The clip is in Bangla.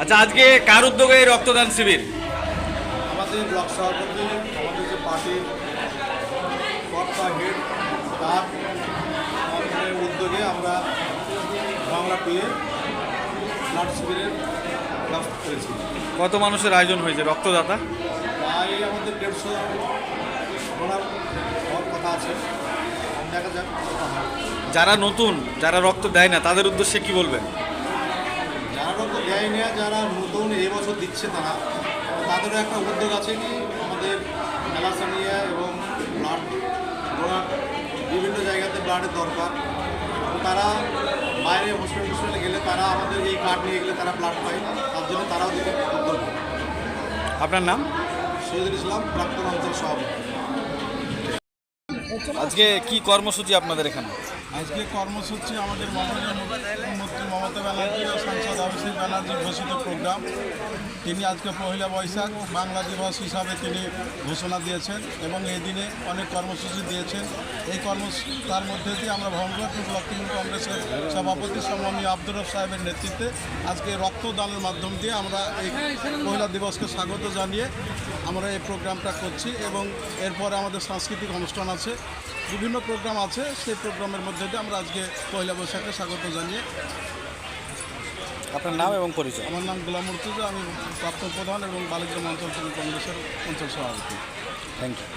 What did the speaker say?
আচ্ছা আজকে কার উদ্যোগে এই রক্তদান শিবির? আমাদের ব্লক সভাপতি আমাদের যে পার্টির কর্তা হেড তার উদ্যোগে আমরা বাংলা পেয়ে ব্লাড শিবিরের ব্যবস্থা করেছি। কত মানুষের আয়োজন হয়েছে রক্তদাতা? প্রায় আমাদের দেড়শো হওয়ার কথা আছে। দেখা যাক। যারা নতুন যারা রক্ত দেয় না তাদের উদ্দেশ্যে কি বলবেন? রক্ত যারা নতুন এবছর দিচ্ছে তারা তাদেরও একটা উদ্যোগ আছে কি আমাদের মেলাসানিয়া এবং ব্লাড ডোনার বিভিন্ন জায়গাতে ব্লাডের দরকার। তারা বাইরে হসপিটাল টসপিটালে গেলে তারা আমাদের এই কার্ড নিয়ে গেলে তারা ব্লাড পায় তার জন্য তারাও দিকে উদ্যোগ। আপনার নাম? শহীদুল ইসলাম প্রাক্তন অঞ্চল সভাপতি। আজকে কি কর্মসূচি আপনাদের এখানে? আজকে কর্মসূচি আমাদের মুখ্যমন্ত্রী মমতা ব্যানার্জি ও সাংসদ অভিষেক ব্যানার্জি ঘোষিত প্রোগ্রাম। তিনি আজকে পহেলা বৈশাখ, বাংলা দিবস হিসাবে তিনি ঘোষণা দিয়েছেন এবং এই দিনে অনেক কর্মসূচি দিয়েছেন। এই কর্মসূচি তার মধ্যে দিয়ে আমরা ব্লক তৃণমূল কংগ্রেসের সভাপতি সম্মানীয় আব্দুর রব সাহেবের নেতৃত্বে আজকে রক্তদানের মাধ্যম দিয়ে আমরা এই পহেলা দিবসকে স্বাগত জানিয়ে আমরা এই প্রোগ্রামটা করছি এবং এরপরে আমাদের সাংস্কৃতিক অনুষ্ঠান আছে। বিভিন্ন প্রোগ্রাম আছে সেই প্রোগ্রামের মধ্যে দিয়ে আমরা আজকে পয়লা বৈশাখে স্বাগত জানিয়ে আপনার নাম এবং পরিচয়। আমার নাম গোলাম মুর্তুজা আমি প্রাপ্ত প্রধান এবং বালিগ্রাম অঞ্চল কংগ্রেসের অঞ্চল সভাপতি। Thank you